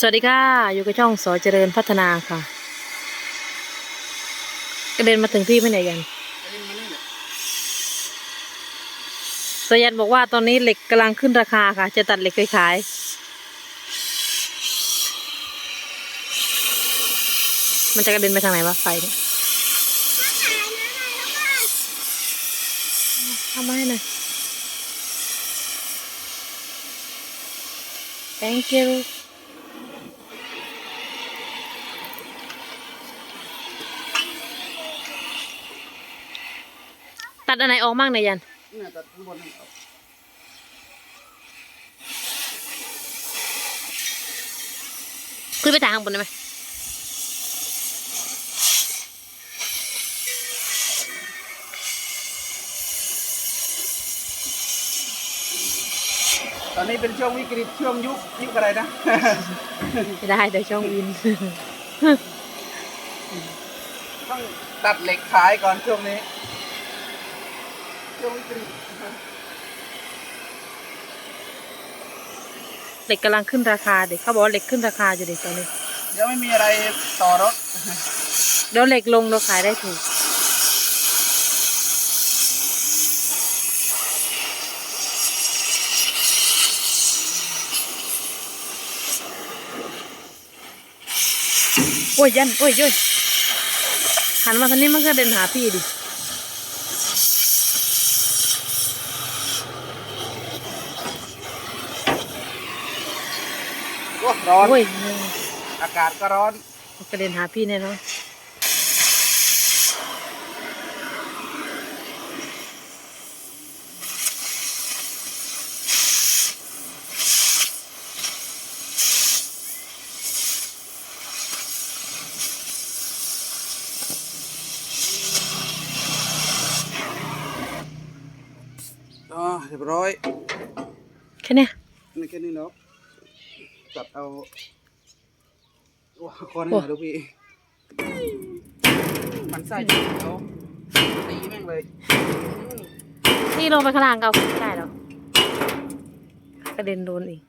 สวัสดีค่ะ อยู่กับช่องสอเจริญพัฒนาค่ะ กระเด็นมาถึงที่ไม่ไหนกันสยันบอกว่าตอนนี้เหล็กกำลังขึ้นราคาค่ะ จะตัดเหล็กไปขาย มันจะกระเด็นไปทางไหนวะไฟเนี่ยทำมาให้หน่อย thank you ดอันไหนออกมั่งเนี่ยยันเนี่ยตัดข้างบนนี่ออกขึ้นไปทางข้างบนได้ไหมตอนนี้เป็นช่วงวิกฤตช่วงยุคยุคอะไรนะ ไม่ได้เดี๋ยวช่องวิน ต้องตัดเหล็กขายก่อนช่วงนี้ ช่วงวิกฤตเหล็กกำลังขึ้นราคาเด็กเขาบอกว่าเหล็กขึ้นราคาอยู่เด็กตอนนี้เดี๋ยวไม่มีอะไรต่อรถ เดี๋ยวเหล็กลงเราขายได้ถูกโอ้ยยันโอ้ยโย้ยหันมาทางนี้มันก็เดินหาพี่ดิ ร้อน โอ้ยอากาศก็ร้อนมันก็เดินหาพี่แน่นอนอ๋อเรียบร้อย แค่เนี้ยนี่แค่นี้เนาะ ตัดเอาว้าคอนให้หน่อยดูพี่ มันใส่จริงเขาตีแม่งเลยนี่ลงไปข้างล่างก็เอาขึ้นไม่ได้แล้วกระเด็นโดนอีก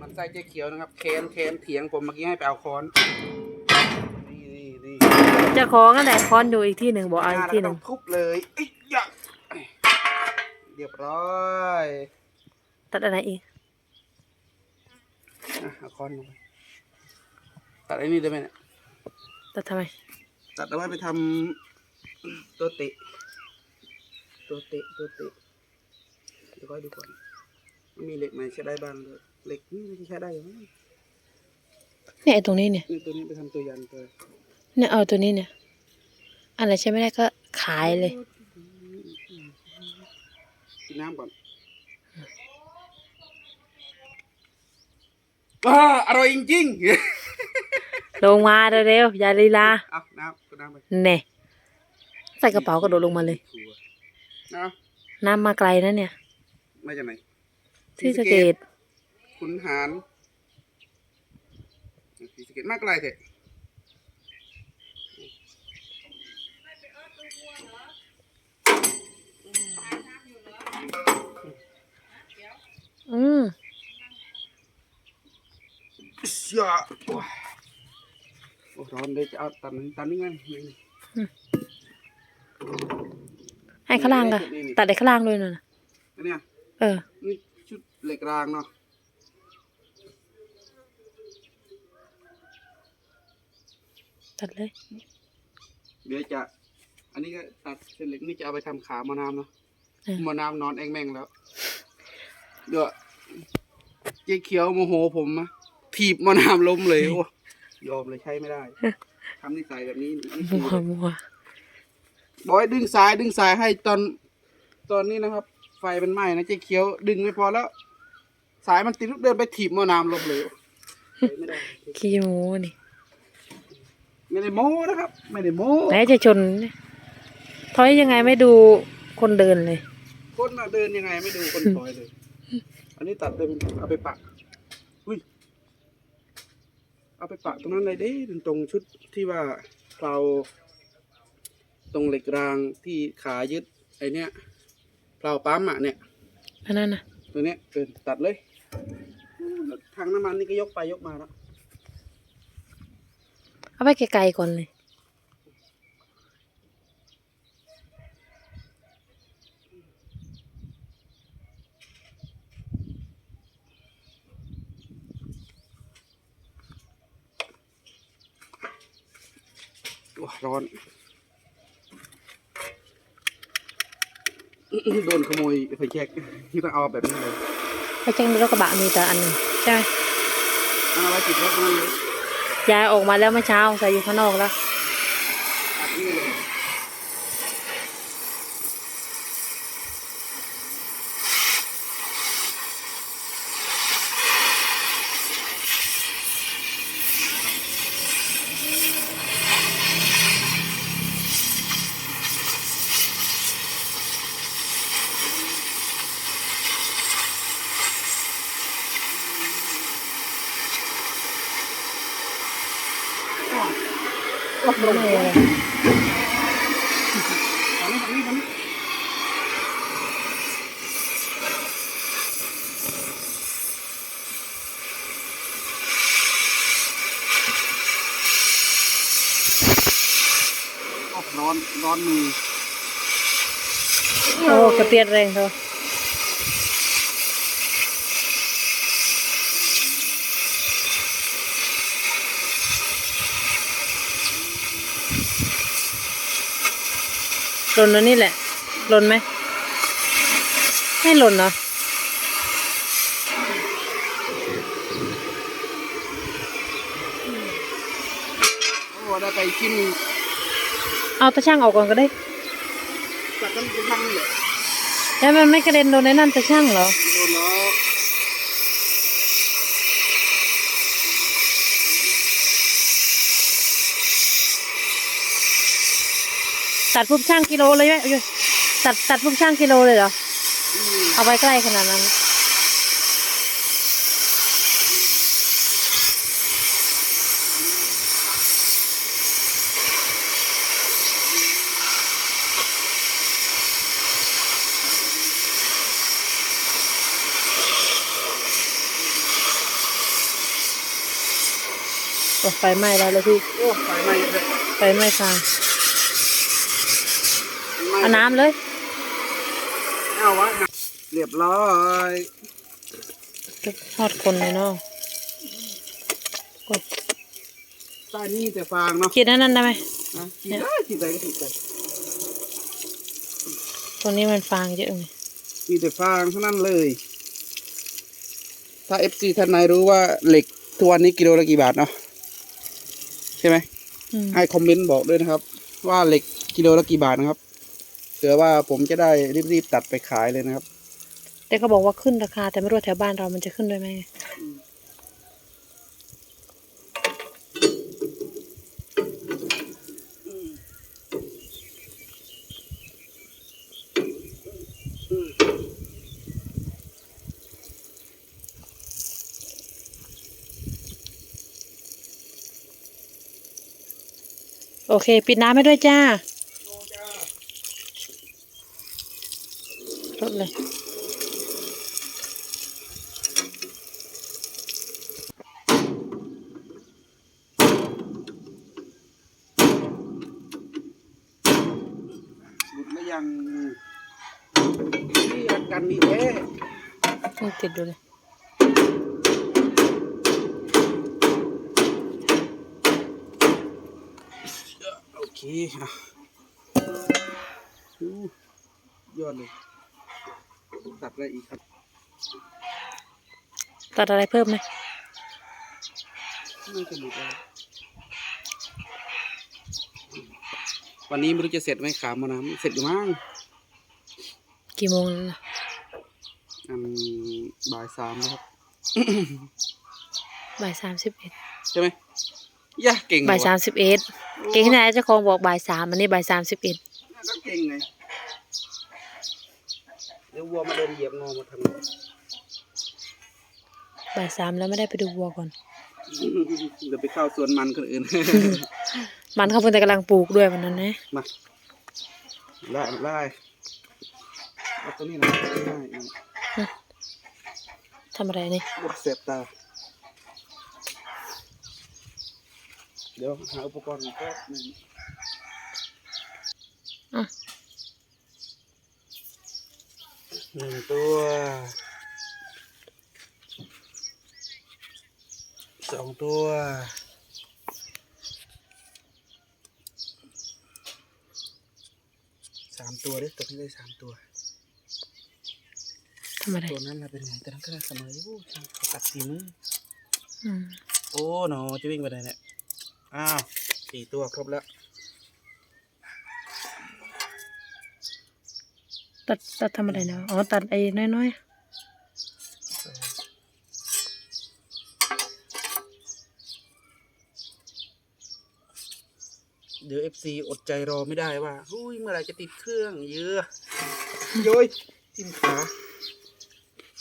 มันใส่เจ๊เขียวนะครับแคนแคนเถียงผมเมื่อกี้ให้ไปเอาค้อนนี่นี่นี่เจะของกันแต่ค้อนอยู่อีกที่หนึ่งบอกเอาอีกที่หนึ่งแล้วก็ต้องทุบเลยเอ้ยยะเรียบร้อย ตัดอะไรอีก อะเอาค้อนลงไปตัดไอ้นี่ได้ไหมเนี่ยตัดทำไม ตัดเอาไว้ไปทำตัวเตะตัวเตะตัวเตะเดี๋ยวค่อยดูก่อนมันมีเหล็กไหนใช้ได้บ้างเลยเหล็กนี่ไม่ใช้ได้อยู่มั้งเนี่ยไอ้ตรงนี้เนี่ย นี่ตัวนี้ไปทำตัวยันตัวเนี่ยเอาตัวนี้เนี่ย อะไรใช้ไม่ได้ก็ขายเลย กินน้ำก่อน อ่าอร่อยจริงๆลงมาเร็วๆอย่าลีลาเอาน้ำก็น้ำไปเน่ใส่กระเป๋ากระโดดลงมาเลยนะน้ำมาไกลนะเนี่ยมาจากไหนที่สะเกตขุนหารสีสะเกตมากไรเถอะ อืม เชี่ยโอ้ยโอ้ร้อนเลยจะเอาตันนี้ตันนี้ไงนี่ให้ข้างล่างก็ตัดได้ข้างล่างด้วยนะอันเนี้ยเออนี่ชุดเหล็กรางเนาะตัดเลย เดี๋ยวจะ อันนี้ก็ตัดเส้นเหล็กนี่จะเอาไปทำขามะนาวเนาะเออมะนาวนอนเองแม่งแล้ว เดี๋ยวเจ๊เขียวโมโหผมอะ ถีบมะนาวล้มเลยโอ้ยอมเลยใช้ไม่ได้ทำนิสัยแบบนี้นี่คืมัวมัวบอกให้ดึงสายดึงสายให้ตอน ตอนนี้นะครับ ไฟมันไหม้นะเจ๊เขียว ดึงไม่พอแล้ว สายมันติดลูกเดินไปถีบมะนาวล้มเลยใช้ไม่ได้ ขี้หมูนี่ไม่ได้โม้นะครับ ไม่ได้โม้ไหนจะชนนี่ยถอยยังไงไม่ดูคนเดินเลย คนน่ะเดินยังไงไม่ดูคนถอยเลย อันนี้ตัดเลยเอาไปปัก เอาไปปักตรงนั้นเลยเด้ตรงชุดที่ว่าเราตรงเหล็กรางที่ขายึดไอเนี้ยเราปั๊มอะเนี่ยอันนั้นนะตัวเนี้ยเกินตัดเลยทางน้ำมันนี่ก็ยกไปยกมาแล้ว เอาไปไกลๆก่อนเลย ร้อน โดนขโมยไฟแช็กที่ต้องเอาแบบนี้เลยไปแจ้งรถกระบะมีแต่อันหนึ่งใช่ไหมมันเอาไว้ติดรถนั่นเลยยายออกมาแล้วเมื่อเช้าใส่อยู่ข้างนอกแล้ว ตัดนี่เลย ลงเลยฝั่งนี้ฝั่งนี้ฝั่งนี้โอ้ร้อน ร้อนมือ โอ้กระเปียดแรงเถอะห ล่นแล้วนี่แหละหล่นไหมไม่หล่นเนาะโอ้ได้ไปกินเอาตะช่างออกก่อนก็ได้ตัดกันเป็นทางนี่แหละแล้วมันไม่กระเด็นโดนในนั่นตะช่างเหรอ โดนล้อ ตัดปุ๊บช่างกิโลเลยไหมอุ๊ยตัดตัดปุ๊บช่างกิโลเลยเหรออืมเอาไปใกล้ขนาดนั้นโอ้ไฟไหม้แล้วเลยพี่โอ้ไฟไหม้เลยไฟไหม้ฟางเอา น้ำเลยเอาวะเรียบร้อยทอดคนเลยเนาะกดใต้นี่แต่ฟางเนาะขีดอันนั้นได้ไหมนะขีดได้ขีดได้ก็ขีดได้ตรงนี้มันฟางเยอะไงมีแต่ฟางเท่านั้นเลย ถ้าเอฟซีท่านไหนรู้ว่าเหล็กทุกวันนี้กิโลละกี่บาทเนาะใช่ไหมอืมให้คอมเมนต์บอกด้วยนะครับ ว่าเหล็กกิโลละกี่บาทนะครับ เผื่อว่าผมจะได้รีบๆตัดไปขายเลยนะครับ แต่เขาบอกว่าขึ้นราคา แต่ไม่รู้ว่าแถวบ้านเรามันจะขึ้นด้วยไหมโอเค ปิดน้ำให้ด้วยจ้า รถเลย หลุดแล้วยังนี่อากันนี่แท้นี่ติดดูเลยโอเคอะยอดเลย ตัดอะไรอีกครับ ตัดอะไรเพิ่มไหมน่าจะหมดแล้ววันนี้ไม่รู้จะเสร็จไหมขามมาน้ำเสร็จอยู่มั้งกี่โมงแล้วล่ะอันบ่ายสามนะครับ บ่ายสามสิบเอ็ดใช่ไหมย่าเก่งบ่ายสามสิบเอ็ดเก่งที่ไหนเจ้าของบอกบ่ายสามอันนี้บ่ายสามสิบเอ็ดก็เก่งไงเดี๋ววัวมาเดินเหยียบงอมาทำไงบ่ายสามแล้วไม่ได้ไปดูวัวก่อน เดี๋ยวไปเข้าสวนมันคนอื่น มันเขาเพิ่งแต่กำลังปลูกด้วยวันนั้นนะมาไล่ไล่เอาตัวนี้นะง่าทำอะไรนี่บดเสบตา เดี๋ยวหาอุปกรณ์ก็หนึงอะ หนึ่งตัวสองตัวสามตัวเด้ตัวนี้ได้สามตัวทำอะไรตัวนั้นน่ะเป็นไงแต่นั้นก็ได้เสมออยู่ช่างเขาตัดสีมืออืมโอ้หนอจะวิ่งไปไหนเนี่ย อ้าวสี่ตัวครบแล้ว ตัดตัดทำอะไรเนาะอ๋อตัดไอ้น้อยเดี๋ยวเอฟซีอดใจรอไม่ได้ว่าอุ้ยเมื่อไหรจะติดเครื่องเยอะโย้ยทิมขา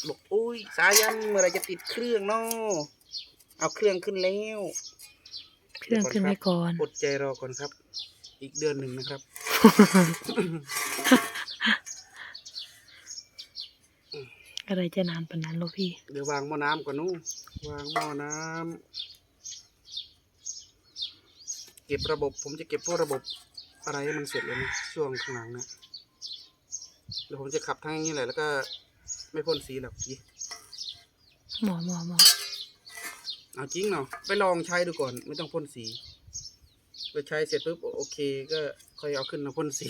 บอกอุ้ยสายันเมื่อไหรจะติดเครื่องเนาะเอาเครื่องขึ้นแล้วๆเครื่องขึ้นไว้ก่อน อดใจรอก่อนครับ อีกเดือนหนึ่งนะครับ อะไรจะนานปานนั้นลูกพี่เดี๋ยววางหม้อน้ำก่อนนู้นวางหม้อน้ำเก็บระบบ ผมจะเก็บพวกระบบอะไรให้มันเสร็จเลยนะช่วงข้างหลังนะเดี๋ยวผมจะขับทั้งนี้แหละแล้วก็ไม่พ่นสีหรอกยี่หมอหมอหมอเอาจริงเนาะไปลองใช้ดูก่อน ไม่ต้องพ่นสีไปใช้เสร็จปุ๊บโอเค ก็ค่อยเอาขึ้นมาพ่นสี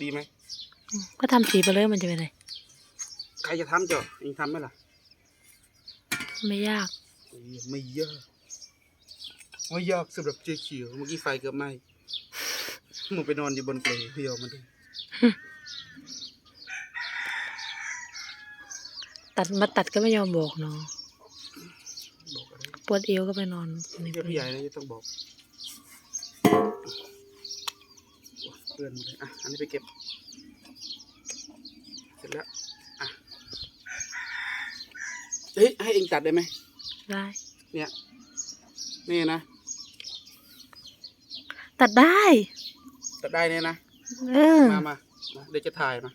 ดีไหมก็ทำสีไปเลยมันจะเป็นไร ใครจะทำจ้ะเองทำไหมล่ะ ไม่ยากโอ้ยไม่ยากไม่ยากสำหรับเจ๊เขียวเมื่อกี้ไฟเกือบไหม้มึงไปนอนอยู่บนเปลพี่ยอมมาดูตัดมาตัดก็ไม่ยอมบอกเนาะบอกอะไรปวดเอวก็ไปนอนในเพื่อเปลพี่ใหญ่นะจะต้องบอกโอ้ยเปื้อนหมดเลยอะอันนี้ไปเก็บ เสร็จแล้ว อะ เฮ้ยให้เองตัดได้ไหมได้เนี่ยนี่นะตัดได้ ตัดได้เนี่ยนะเออมามามาเดี๋ยวจะถ่ายมา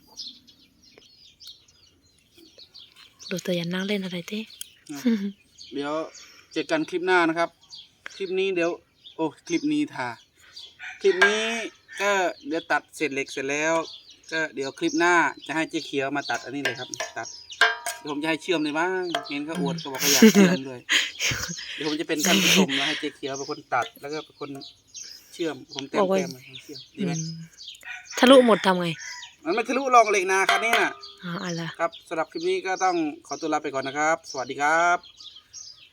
ดูตัวยันนั่งเล่นอะไรเต้เดี๋ยวเจอกันคลิปหน้านะครับ คลิปนี้เดี๋ยว โอ้คลิปนี้ถ่าคลิปนี้ก็เดี๋ยวตัดเสร็จเหล็กเสร็จแล้ว ก็เดี๋ยวคลิปหน้าจะให้เจ๊เขียวมาตัดอันนี้เลยครับ ตัด เดี๋ยวผมจะให้เชื่อมเลยบ้างเห็นเขาอวดเขาบอกเขาอยากเชื่อมด้วยเดี๋ยวผมจะเป็นท่านผู้ชมแล้วให้เจ๊เขียวเป็นคนตัดแล้วก็เป็นคนเชื่อมผมแต้มแต้มมาให้เชื่อมดีไหมอืมทะลุหมดทำไง มันไม่ทะลุลองเหล็กนาครับนี่น่ะอ๋ออะไรครับสำหรับคลิปนี้ก็ต้องขอตัวลาไปก่อนนะครับ สวัสดีครับ